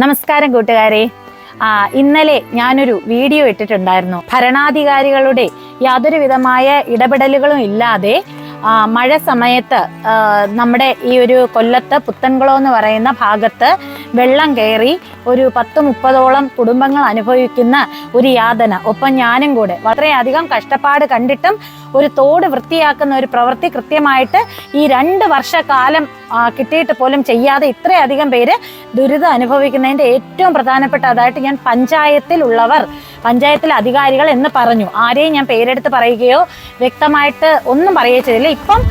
നമസ്കാരം കൂട്ടുകാരെ. ആ, ഇന്നലെ ഞാനൊരു വീഡിയോ ഇട്ടിട്ടുണ്ടായിരുന്നു. ഭരണാധികാരികളുടെ യാതൊരു വിധമായ ഇടപെടലുകളും ഇല്ലാതെ മഴ സമയത്ത് നമ്മുടെ ഈ ഒരു കൊല്ലത്ത് പുത്തൻകുളം എന്ന് പറയുന്ന ഭാഗത്ത് വെള്ളം കയറി ഒരു പത്ത് മുപ്പതോളം കുടുംബങ്ങൾ അനുഭവിക്കുന്ന ഒരു യാതന. ഒപ്പം ഞാനും കൂടെ. വളരെയധികം കഷ്ടപ്പാട് കണ്ടിട്ടും ഒരു തോട് വൃത്തിയാക്കുന്ന ഒരു പ്രവൃത്തി കൃത്യമായിട്ട് ഈ രണ്ട് വർഷക്കാലം കിട്ടിയിട്ട് പോലും ചെയ്യാതെ ഇത്രയധികം പേര് ദുരിതം അനുഭവിക്കുന്നതിന്റെ ഏറ്റവും പ്രധാനപ്പെട്ട അതായിട്ട് ഞാൻ പഞ്ചായത്തിലുള്ളവർ പഞ്ചായത്തിലെ അധികാരികൾ എന്ന് പറഞ്ഞു. ആരെയും ഞാൻ പേരെടുത്ത് പറയുകയോ വ്യക്തമായിട്ട് ഒന്നും പറയുകയോ ചെയ്തില്ല ഇപ്പം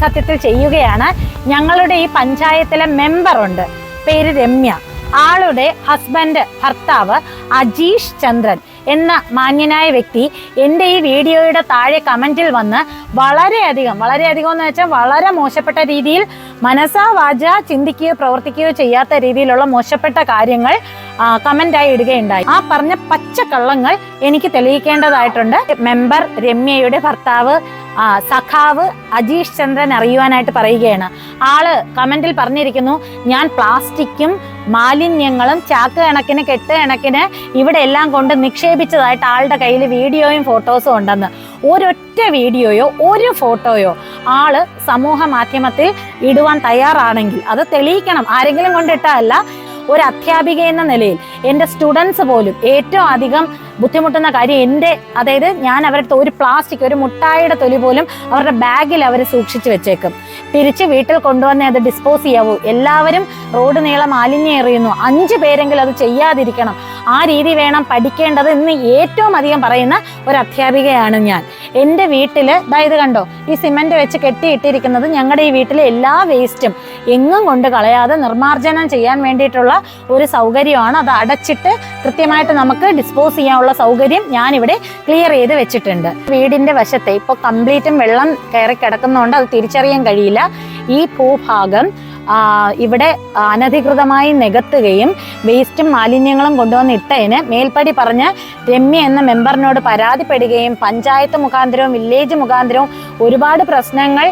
സത്യത്തിൽ ചെയ്യുകയാണ്. ഞങ്ങളുടെ ഈ പഞ്ചായത്തിലെ മെമ്പറുണ്ട് പേര് രമ്യ. ആളുടെ ഹസ്ബൻഡ് ഭർത്താവ് അജീഷ് ചന്ദ്രൻ. എന്ന മാന്യനായ വ്യക്തി എന്റെ ഈ വീഡിയോയുടെ താഴെ കമന്റിൽ വന്ന് വളരെയധികം വളരെയധികം എന്ന് വെച്ചാൽ വളരെ മോശപ്പെട്ട രീതിയിൽ മനസ്സാ വാച ചിന്തിക്കുകയോ പ്രവർത്തിക്കുകയോ ചെയ്യാത്ത രീതിയിലുള്ള മോശപ്പെട്ട കാര്യങ്ങൾ കമന്റായി ഇടുകയുണ്ടായി. ആ പറഞ്ഞ പച്ചക്കള്ളങ്ങൾ എനിക്ക് തെളിയിക്കേണ്ടതായിട്ടുണ്ട്. മെമ്പർ രമ്യയുടെ ഭർത്താവ് ആ, സഖാവ് അജീഷ് ചന്ദ്രൻ അറിയുവാനായിട്ട് പറയുകയാണ്. ആൾ കമന്റിൽ പറഞ്ഞിരിക്കുന്നു ഞാൻ പ്ലാസ്റ്റിക്കും മാലിന്യങ്ങളും ചാക്ക് കണക്കിന് കെട്ട് കണക്കിന് ഇവിടെ എല്ലാം കൊണ്ട് നിക്ഷേപിച്ചതായിട്ട് ആളുടെ കയ്യിൽ വീഡിയോയും ഫോട്ടോസും ഉണ്ടെന്ന്. ഒരൊറ്റ വീഡിയോയോ ഒരു ഫോട്ടോയോ ആൾ സമൂഹ മാധ്യമത്തിൽ ഇടുവാൻ തയ്യാറാണെങ്കിൽ അത് തെളിയിക്കണം. ആരെങ്കിലും കൊണ്ടിട്ടല്ല ഒരു അധ്യാപിക എന്ന നിലയിൽ എന്റെ സ്റ്റുഡൻസ് പോലും ഏറ്റവും അധികം ബുദ്ധിമുട്ടുന്ന കാര്യം എന്റെ അതായത് ഞാൻ അവരുടെ ഒരു പ്ലാസ്റ്റിക് ഒരു മുട്ടായിയുടെ തൊലി പോലും അവരുടെ ബാഗിൽ അവർ സൂക്ഷിച്ചു വെച്ചേക്കും. തിരിച്ച് വീട്ടിൽ കൊണ്ടുവന്ന് അത് ഡിസ്പോസ് ചെയ്യാവൂ. എല്ലാവരും റോഡ് നീളം മാലിന്യം എറിയുന്നു അഞ്ച് പേരെങ്കിലും അത് ചെയ്യാതിരിക്കണം. ആ രീതി വേണം പഠിക്കേണ്ടത് എന്ന് ഏറ്റവും അധികം പറയുന്ന ഒരു അധ്യാപികയാണ് ഞാൻ. എന്റെ വീട്ടിൽ ഇത് കണ്ടോ ഈ സിമെന്റ് വെച്ച് കെട്ടിയിട്ടിരിക്കുന്നത് ഞങ്ങളുടെ ഈ വീട്ടിലെ എല്ലാ വേസ്റ്റും എങ്ങും കൊണ്ട് കളയാതെ നിർമ്മാർജനം ചെയ്യാൻ വേണ്ടിയിട്ടുള്ള ഒരു സൗകര്യമാണ്. അത് അടച്ചിട്ട് കൃത്യമായിട്ട് നമുക്ക് ഡിസ്പോസ് ചെയ്യാനുള്ള സൗകര്യം ഞാനിവിടെ ക്ലിയർ ചെയ്ത് വെച്ചിട്ടുണ്ട്. വീടിന്റെ വശത്തെ ഇപ്പോൾ കംപ്ലീറ്റും വെള്ളം കയറി കിടക്കുന്നതുകൊണ്ട് അത് തിരിച്ചറിയാൻ കഴിയില്ല. ഈ ഭൂഭാഗം ഇവിടെ അനധികൃതമായി നികത്തുകയും വേസ്റ്റും മാലിന്യങ്ങളും കൊണ്ടുവന്ന് ഇട്ടതിന് മേൽപ്പടി പറഞ്ഞ് രമ്യ എന്ന മെമ്പറിനോട് പരാതിപ്പെടുകയും പഞ്ചായത്ത് മുഖാന്തരവും വില്ലേജ് മുഖാന്തരവും ഒരുപാട് പ്രശ്നങ്ങൾ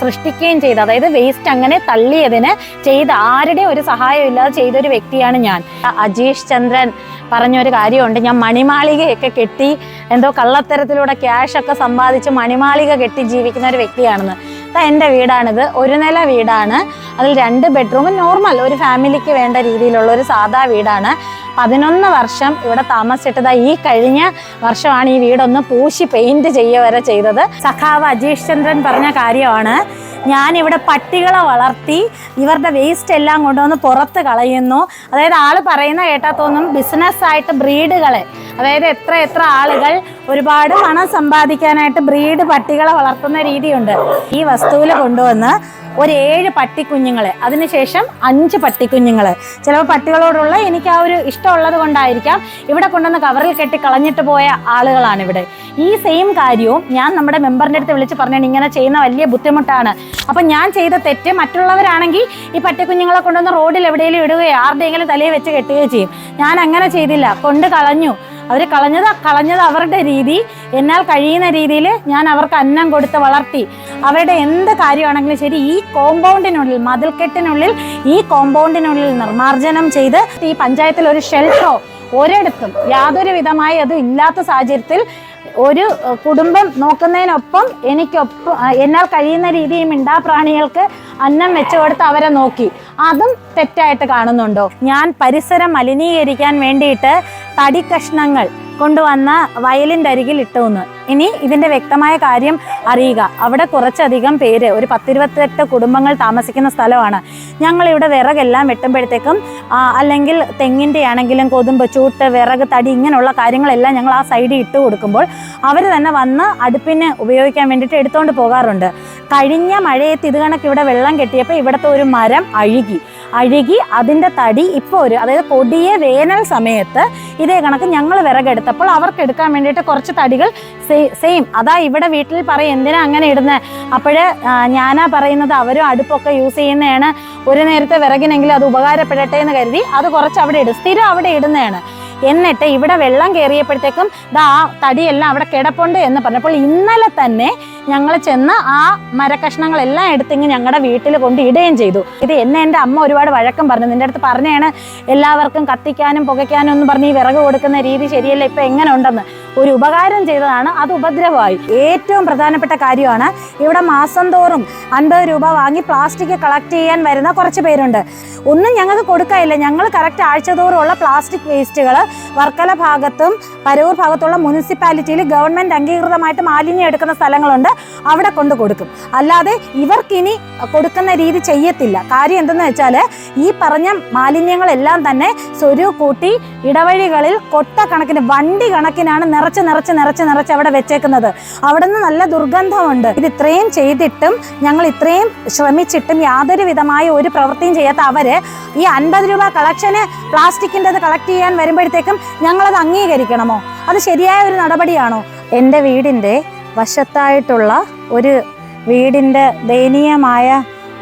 സൃഷ്ടിക്കുകയും ചെയ്തു. അതായത് വേസ്റ്റ് അങ്ങനെ തള്ളിയതിന് ചെയ്ത ആരുടെ ഒരു സഹായം ഇല്ലാതെ ചെയ്തൊരു വ്യക്തിയാണ് ഞാൻ. അജീഷ് ചന്ദ്രൻ പറഞ്ഞൊരു കാര്യമുണ്ട് ഞാൻ മണിമാളികയൊക്കെ കെട്ടി എന്തോ കള്ളത്തരത്തിലൂടെ ക്യാഷൊക്കെ സമ്പാദിച്ച് മണിമാളിക കെട്ടി ജീവിക്കുന്ന ഒരു വ്യക്തിയാണെന്ന്. എന്റെ വീടാണിത്. ഒരു നില വീടാണ്. അതിൽ രണ്ട് ബെഡ്റൂം നോർമൽ ഒരു ഫാമിലിക്ക് വേണ്ട രീതിയിലുള്ള ഒരു സാധാ വീടാണ്. പതിനൊന്ന് വർഷം ഇവിടെ താമസിച്ചിട്ടത് ഈ കഴിഞ്ഞ വർഷമാണ് ഈ വീടൊന്ന് പൂശി പെയിന്റ് ചെയ്യുക വരെ ചെയ്തത്. സഖാവ് അജീഷ് ചന്ദ്രൻ പറഞ്ഞ കാര്യമാണ്. ഞാനിവിടെ പട്ടികളെ വളർത്തി ഇവരുടെ വേസ്റ്റ് എല്ലാം കൊണ്ടുവന്ന് പുറത്ത് കളയുന്നു. അതായത് ആൾ പറയുന്ന കേട്ടാ തോന്നും ബിസിനസ്സായിട്ട് ബ്രീഡുകളെ അതായത് എത്ര എത്ര ആളുകൾ ഒരുപാട് പണം സമ്പാദിക്കാനായിട്ട് ബ്രീഡ് പട്ടികളെ വളർത്തുന്ന രീതിയുണ്ട്. ഈ വസ്തുവിൽ കൊണ്ടുവന്ന് ഒരു ഏഴ് പട്ടിക്കുഞ്ഞുങ്ങൾ അതിനുശേഷം അഞ്ച് പട്ടിക്കുഞ്ഞുങ്ങൾ ചിലപ്പോൾ പട്ടികളോടുള്ള എനിക്ക് ആ ഒരു ഇഷ്ടമുള്ളത് കൊണ്ടായിരിക്കാം. ഇവിടെ കൊണ്ടുവന്ന് കവറിൽ കെട്ടി കളഞ്ഞിട്ട് പോയ ആളുകളാണ് ഇവിടെ ഈ സെയിം കാര്യവും ഞാൻ നമ്മുടെ മെമ്പറിന്റെ അടുത്ത് വിളിച്ച് പറഞ്ഞാൽ ഇങ്ങനെ ചെയ്യുന്ന വലിയ ബുദ്ധിമുട്ടാണ്. അപ്പം ഞാൻ ചെയ്ത തെറ്റ് മറ്റുള്ളവരാണെങ്കിൽ ഈ പട്ടിക്കുഞ്ഞുങ്ങളെ കൊണ്ടുവന്ന് റോഡിൽ എവിടെയെങ്കിലും ഇടുകയോ ആരുടെയെങ്കിലും തലയിൽ വെച്ച് കെട്ടുകയോ ചെയ്യും. ഞാൻ അങ്ങനെ ചെയ്തില്ല. കൊണ്ട് കളഞ്ഞു. അവർ കളഞ്ഞത് കളഞ്ഞത് അവരുടെ രീതി. എന്നാൽ കഴിയുന്ന രീതിയിൽ ഞാൻ അവർക്ക് അന്നം കൊടുത്ത് വളർത്തി. അവരുടെ എന്ത് കാര്യമാണെങ്കിലും ശരി ഈ കോമ്പൗണ്ടിനുള്ളിൽ മതിൽക്കെട്ടിനുള്ളിൽ ഈ കോമ്പൗണ്ടിനുള്ളിൽ നിർമ്മാർജനം ചെയ്ത് ഈ പഞ്ചായത്തിൽ ഒരു ഷെൽട്ടറോ ഒരിടത്തും യാതൊരു വിധമായി അതും ഇല്ലാത്ത സാഹചര്യത്തിൽ ഒരു കുടുംബം നോക്കുന്നതിനൊപ്പം എനിക്കൊപ്പം എന്നാൽ കഴിയുന്ന രീതിയിൽ മിണ്ടാപ്രാണികൾക്ക് അന്നം വെച്ചു കൊടുത്ത് അവരെ നോക്കി. അതും തെറ്റായിട്ട് കാണുന്നുണ്ടോ? ഞാൻ പരിസരം മലിനീകരിക്കാൻ വേണ്ടിയിട്ട് തടി കഷ്ണങ്ങൾ കൊണ്ടുവന്ന വയലിന്റെ അരികിൽ ഇട്ടുവന്ന് ഇനി ഇതിന്റെ വ്യക്തമായ കാര്യം അറിയുക. അവിടെ കുറച്ചധികം പേര് ഒരു പത്തിരുപത്തെട്ട് കുടുംബങ്ങൾ താമസിക്കുന്ന സ്ഥലമാണ്. ഞങ്ങളിവിടെ വിറകെല്ലാം വെട്ടുമ്പോഴത്തേക്കും അല്ലെങ്കിൽ തെങ്ങിന്റെ ആണെങ്കിലും കൊതുമ്പ് ചൂട്ട് വിറക് തടി ഇങ്ങനെയുള്ള കാര്യങ്ങളെല്ലാം ഞങ്ങൾ ആ സൈഡിൽ ഇട്ട് കൊടുക്കുമ്പോൾ അവർ തന്നെ വന്ന് അടുപ്പിന് ഉപയോഗിക്കാൻ വേണ്ടിയിട്ട് എടുത്തുകൊണ്ട് പോകാറുണ്ട്. കഴിഞ്ഞ മഴയത്ത് ഇത് കണക്ക് ഇവിടെ വെള്ളം കെട്ടിയപ്പോൾ ഇവിടുത്തെ ഒരു മരം അഴുകി. അഴുകി അതിന്റെ തടി ഇപ്പോൾ ഒരു അതായത് കൊടിയ വേനൽ സമയത്ത് ഇതേ കണക്ക് ഞങ്ങൾ വിറകെടുത്തപ്പോൾ അവർക്ക് എടുക്കാൻ വേണ്ടിയിട്ട് കുറച്ച് തടികൾ സെയിം അതാ ഇവിടെ വീട്ടിൽ പറയും എന്തിനാ അങ്ങനെ ഇടുന്നത് അപ്പോഴ് ഞാനാ പറയുന്നത് അവരും അടുപ്പൊക്കെ യൂസ് ചെയ്യുന്നതാണ്. ഒരു നേരത്തെ വിറകിനെങ്കിലും അത് ഉപകാരപ്പെടട്ടെ എന്ന് കരുതി അത് കുറച്ച് അവിടെ ഇടും. സ്ഥിരം അവിടെ ഇടുന്നതാണ്. എന്നിട്ട് ഇവിടെ വെള്ളം കയറിയപ്പോഴത്തേക്കും ദാ തടിയെല്ലാം അവിടെ കിടപ്പുണ്ട് എന്ന് പറഞ്ഞപ്പോൾ ഇന്നലെ തന്നെ ഞങ്ങൾ ചെന്ന് ആ മരക്കഷ്ണങ്ങളെല്ലാം എടുത്തിങ്ങ് ഞങ്ങളുടെ വീട്ടിൽ കൊണ്ട് ഇടുകയും ചെയ്തു. ഇത് എന്നെ എന്റെ അമ്മ ഒരുപാട് വഴക്കം പറഞ്ഞു. നിന്റെ അടുത്ത് പറഞ്ഞാണ് എല്ലാവർക്കും കത്തിക്കാനും പുകയ്ക്കാനും ഒന്നും പറഞ്ഞ് ഈ വിറക് കൊടുക്കുന്ന രീതി ശരിയല്ല ഇപ്പം എങ്ങനെ ഉണ്ടെന്ന്. ഒരു ഉപകാരം ചെയ്തതാണ്. അത് ഉപദ്രവമായി. ഏറ്റവും പ്രധാനപ്പെട്ട കാര്യമാണ് ഇവിടെ മാസം തോറും അൻപത് രൂപ വാങ്ങി പ്ലാസ്റ്റിക് കളക്ട് ചെയ്യാൻ വരുന്ന കുറച്ച് പേരുണ്ട്. ഒന്നും ഞങ്ങൾക്ക് കൊടുക്കാനില്ല. ഞങ്ങൾ കറക്റ്റ് ആഴ്ച തോറുമുള്ള പ്ലാസ്റ്റിക് വേസ്റ്റുകൾ വർക്കല ഭാഗത്തും പരവൂർ ഭാഗത്തുള്ള മുനിസിപ്പാലിറ്റിയിൽ ഗവൺമെന്റ് അംഗീകൃതമായിട്ട് മാലിന്യം എടുക്കുന്ന സ്ഥലങ്ങളുണ്ട്. അവിടെ കൊണ്ട് കൊടുക്കും. അല്ലാതെ ഇവർക്കിനി കൊടുക്കുന്ന രീതി ചെയ്യത്തില്ല. കാര്യം എന്തെന്ന് വെച്ചാൽ ഈ പറഞ്ഞ മാലിന്യങ്ങളെല്ലാം തന്നെ സ്വരു കൂട്ടി ഇടവഴികളിൽ കൊട്ട കണക്കിന് വണ്ടി കണക്കിനാണ് നിറച്ച് നിറച്ച് നിറച്ച് നിറച്ച് അവിടെ വെച്ചേക്കുന്നത്. അവിടെ നിന്ന് നല്ല ദുർഗന്ധമുണ്ട്. ഇത് ഇത്രയും ചെയ്തിട്ടും ഞങ്ങൾ ഇത്രയും ശ്രമിച്ചിട്ടും യാതൊരു വിധമായ ഒരു പ്രവൃത്തിയും ചെയ്യാത്ത അവർ ഈ അൻപത് രൂപ കളക്ഷന് പ്ലാസ്റ്റിക്കിന്റെത് കളക്ട് ചെയ്യാൻ വരുമ്പോഴത്തേക്കും ഞങ്ങളത് അംഗീകരിക്കണമോ? അത് ശരിയായ ഒരു നടപടിയാണോ? എന്റെ വീടിന്റെ വശത്തായിട്ടുള്ള ഒരു വീടിന്റെ ദയനീയമായ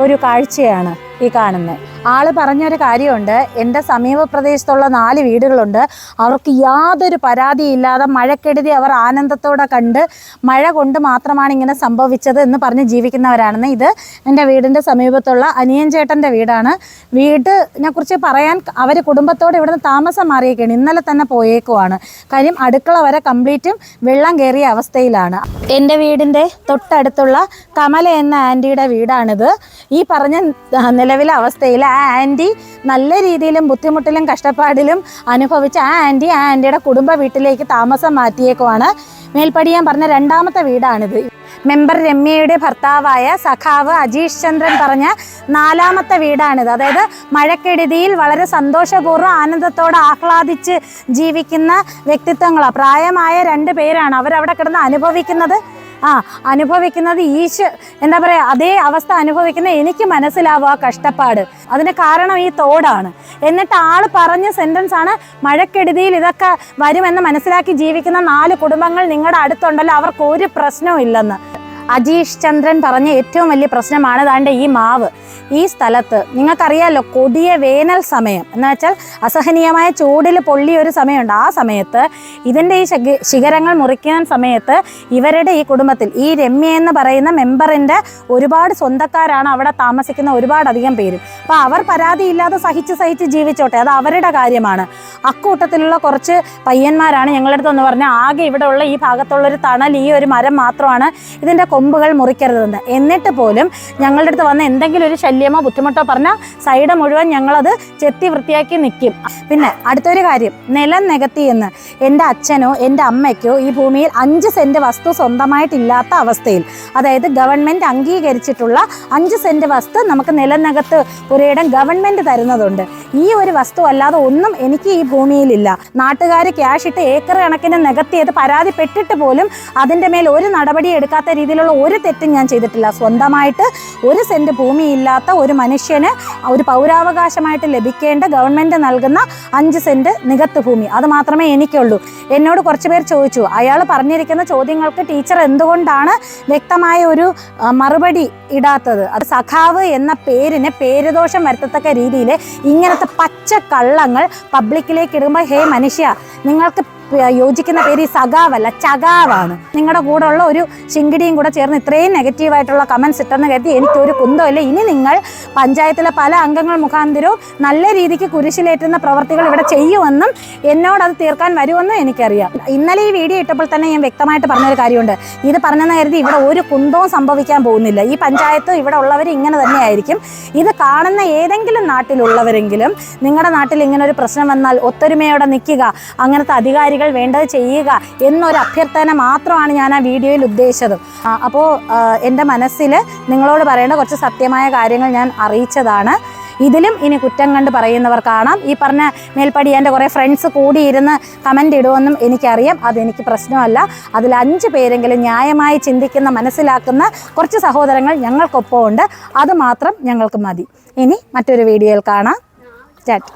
ഒരു കാഴ്ചയാണ് ഈ കാണുന്നത്. ആൾ പറഞ്ഞൊരു കാര്യമുണ്ട്. എന്റെ സമീപ പ്രദേശത്തുള്ള നാല് വീടുകളുണ്ട്. അവർക്ക് യാതൊരു പരാതിയില്ലാതെ മഴക്കെടുതി അവർ ആനന്ദത്തോടെ കണ്ട് മഴ കൊണ്ട് മാത്രമാണ് ഇങ്ങനെ സംഭവിച്ചത് എന്ന് പറഞ്ഞ് ജീവിക്കുന്നവരാണെന്ന് ഇത് എന്റെ വീടിന്റെ സമീപത്തുള്ള അനിയൻ ചേട്ടന്റെ വീടാണ്. വീടിനെ കുറിച്ച് പറയാൻ അവർ കുടുംബത്തോടെ ഇവിടുന്ന് താമസം മാറിയേക്കാണ്. ഇന്നലെ തന്നെ പോയേക്കുവാണ്. കാര്യം അടുക്കള വരെ കംപ്ലീറ്റും വെള്ളം കയറിയ അവസ്ഥയിലാണ്. എന്റെ വീടിന്റെ തൊട്ടടുത്തുള്ള കമല എന്ന ആന്റിയുടെ വീടാണിത്. ഈ പറഞ്ഞ നിലവിലെ അവസ്ഥയിൽ ആ ആന്റി നല്ല രീതിയിലും ബുദ്ധിമുട്ടിലും കഷ്ടപ്പാടിലും അനുഭവിച്ച ആ ആന്റി ആ ആന്റിയുടെ കുടുംബ വീട്ടിലേക്ക് താമസം മാറ്റിയേക്കുവാണ്. മേൽപ്പടിയാൻ പറഞ്ഞ രണ്ടാമത്തെ വീടാണിത്. മെമ്പർ രമ്യയുടെ ഭർത്താവായ സഖാവ് അജീഷ് ചന്ദ്രൻ പറഞ്ഞ നാലാമത്തെ വീടാണിത്. അതായത് മഴക്കെടുതിയിൽ വളരെ സന്തോഷപൂർവം ആനന്ദത്തോടെ ആഹ്ലാദിച്ച് ജീവിക്കുന്ന വ്യക്തിത്വങ്ങളാണ് പ്രായമായ രണ്ട് പേരാണ് അവരവിടെ കിടന്ന് അനുഭവിക്കുന്നത്. ആ അനുഭവിക്കുന്നത് ഈശ എന്താ പറയുക അതേ അവസ്ഥ അനുഭവിക്കുന്ന എനിക്ക് മനസ്സിലാവും ആ കഷ്ടപ്പാട്. അതിന് കാരണം ഈ തോടാണ്. എന്നിട്ട് ആൾ പറഞ്ഞ സെന്റൻസ് ആണ് മഴക്കെടുതിയിൽ ഇതൊക്കെ വരുമെന്ന് മനസ്സിലാക്കി ജീവിക്കുന്ന നാല് കുടുംബങ്ങൾ നിങ്ങളുടെ അടുത്തുണ്ടല്ലോ അവർക്ക് ഒരു പ്രശ്നവും ഇല്ലെന്ന്. അജീഷ് ചന്ദ്രൻ പറഞ്ഞ ഏറ്റവും വലിയ പ്രശ്നമാണ് ദാണ്ട് ഈ മാവ്. ഈ സ്ഥലത്ത് നിങ്ങൾക്കറിയാലോ കൊടിയ വേനൽ സമയം. എന്ന് വെച്ചാൽ അസഹനീയമായ ചൂടിൽ പൊള്ളിയ ഒരു സമയമുണ്ട്. ആ സമയത്ത് ഇതിന്റെ ഈ ശിഖരങ്ങൾ മുറിക്കുന്ന സമയത്ത് ഇവരുടെ ഈ കുടുംബത്തിൽ ഈ രമ്യ എന്ന് പറയുന്ന മെമ്പറിന്റെ ഒരുപാട് സ്വന്തക്കാരാണ് അവിടെ താമസിക്കുന്ന ഒരുപാടധികം പേരും. അപ്പോൾ അവർ പരാതിയില്ലാതെ സഹിച്ച് സഹിച്ച് ജീവിച്ചോട്ടെ. അത് അവരുടെ കാര്യമാണ്. അക്കൂട്ടത്തിലുള്ള കുറച്ച് പയ്യന്മാരാണ് ഞങ്ങളുടെ അടുത്ത് എന്ന് പറഞ്ഞാൽ ആകെ ഇവിടെ ഉള്ള ഈ ഭാഗത്തുള്ളൊരു തണൽ ഈ ഒരു മരം മാത്രമാണ് ഇതിന്റെ കൊമ്പുകൾ മുറിക്കരുതെന്ന്. എന്നിട്ട് പോലും ഞങ്ങളുടെ അടുത്ത് വന്ന എന്തെങ്കിലും ഒരു ശല്യമോ ബുദ്ധിമുട്ടോ പറഞ്ഞാൽ സൈഡ് മുഴുവൻ ഞങ്ങളത് ചെത്തി വൃത്തിയാക്കി നിൽക്കും പിന്നെ അടുത്തൊരു കാര്യം നിലം നികത്തി എന്ന്. എന്റെ അച്ഛനോ എന്റെ അമ്മയ്ക്കോ ഈ ഭൂമിയിൽ അഞ്ച് സെന്റ് വസ്തു സ്വന്തമായിട്ടില്ലാത്ത അവസ്ഥയിൽ അതായത് ഗവൺമെന്റ് അംഗീകരിച്ചിട്ടുള്ള അഞ്ച് സെന്റ് വസ്തു നമുക്ക് നിലനകത്ത് പുരയിടം ഗവൺമെന്റ് തരുന്നതുണ്ട്. ഈ ഒരു വസ്തു അല്ലാതെ ഒന്നും എനിക്ക് ഈ ഭൂമിയിലില്ല. നാട്ടുകാർ ക്യാഷ് ഇട്ട് ഏക്കർ കണക്കിന് നികത്തിയത് പരാതിപ്പെട്ടിട്ട് പോലും അതിന്റെ മേൽ ഒരു നടപടി എടുക്കാത്ത രീതിയിലുള്ള ഒരു തെറ്റും ഞാൻ ചെയ്തിട്ടില്ല. സ്വന്തമായിട്ട് ഒരു സെന്റ് ഭൂമിയില്ലാത്ത ഒരു മനുഷ്യന് ഒരു പൗരാവകാശമായിട്ട് ലഭിക്കേണ്ട ഗവൺമെന്റ് നൽകുന്ന അഞ്ച് സെന്റ് നികത്ത് ഭൂമി. അത് മാത്രമേ എനിക്കുള്ളൂ. എന്നോട് കുറച്ച് പേർ ചോദിച്ചു. അയാൾ പറഞ്ഞിരിക്കുന്ന ചോദ്യങ്ങൾക്ക് ടീച്ചർ എന്തുകൊണ്ടാണ് വ്യക്തമായ ഒരു മറുപടി ഇടാത്തത്? അത് സഖാവ് എന്ന പേരിന് പേരുദോഷം വരുത്തത്തക്ക രീതിയിൽ ഇങ്ങനത്തെ പച്ച കള്ളങ്ങൾ പബ്ലിക്കിലേക്ക് ഇടുമ്പോൾ ഹേ മനുഷ്യ നിങ്ങൾക്ക് യോജിക്കുന്ന പേര് ഈ സഖാവല്ല ചകാവാണ് നിങ്ങളുടെ കൂടെ ഉള്ള ഒരു ചിങ്കിടിയും കൂടെ ചേർന്ന് ഇത്രയും നെഗറ്റീവായിട്ടുള്ള കമൻസ് ഇട്ടെന്ന് കരുതി എനിക്കൊരു കുന്തമില്ല ഇനി നിങ്ങൾ പഞ്ചായത്തിലെ പല അംഗങ്ങൾ മുഖാന്തരവും നല്ല രീതിക്ക് കുരിശിലേറ്റുന്ന പ്രവർത്തികൾ ഇവിടെ ചെയ്യുമെന്നും എന്നോട് അത് തീർക്കാൻ വരുമെന്നും എനിക്കറിയാം. ഇന്നലെ ഈ വീഡിയോ ഇട്ടപ്പോൾ തന്നെ ഞാൻ വ്യക്തമായിട്ട് പറഞ്ഞൊരു കാര്യമുണ്ട്. ഇത് പറഞ്ഞെന്ന് കരുതി ഇവിടെ ഒരു കുന്തവും സംഭവിക്കാൻ പോകുന്നില്ല. ഈ പഞ്ചായത്ത് ഇവിടെ ഉള്ളവർ ഇങ്ങനെ തന്നെയായിരിക്കും ഇത് കാണുന്ന ഏതെങ്കിലും നാട്ടിലുള്ളവരെങ്കിലും നിങ്ങളുടെ നാട്ടിൽ ഇങ്ങനെ ഒരു പ്രശ്നം വന്നാൽ ഒത്തൊരുമയോടെ നിൽക്കുക അങ്ങനത്തെ അധികാരികൾ വേണ്ടത് ചെയ്യുക എന്നൊരു അഭ്യർത്ഥന മാത്രമാണ് ഞാൻ ആ വീഡിയോയിൽ ഉദ്ദേശിച്ചത്. അപ്പോൾ എന്റെ മനസ്സിൽ നിങ്ങളോട് പറയേണ്ട കുറച്ച് സത്യമായ കാര്യങ്ങൾ ഞാൻ അറിയിച്ചതാണ്. ഇതിലും ഇനി കുറ്റം കണ്ട് പറയുന്നവർ കാണാം. ഈ പറഞ്ഞ മേൽപ്പടി എന്റെ കുറേ ഫ്രണ്ട്സ് കൂടിയിരുന്ന് കമന്റ് ഇടുമെന്നും എനിക്കറിയാം. അതെനിക്ക് പ്രശ്നമല്ല. അതിൽ അഞ്ച് പേരെങ്കിലും ന്യായമായി ചിന്തിക്കുന്ന മനസ്സിലാക്കുന്ന കുറച്ച് സഹോദരങ്ങൾ ഞങ്ങൾക്കൊപ്പം ഉണ്ട് അത് മാത്രം ഞങ്ങൾക്ക് മതി. ഇനി മറ്റൊരു വീഡിയോയിൽ കാണാം. ചാറ്റ്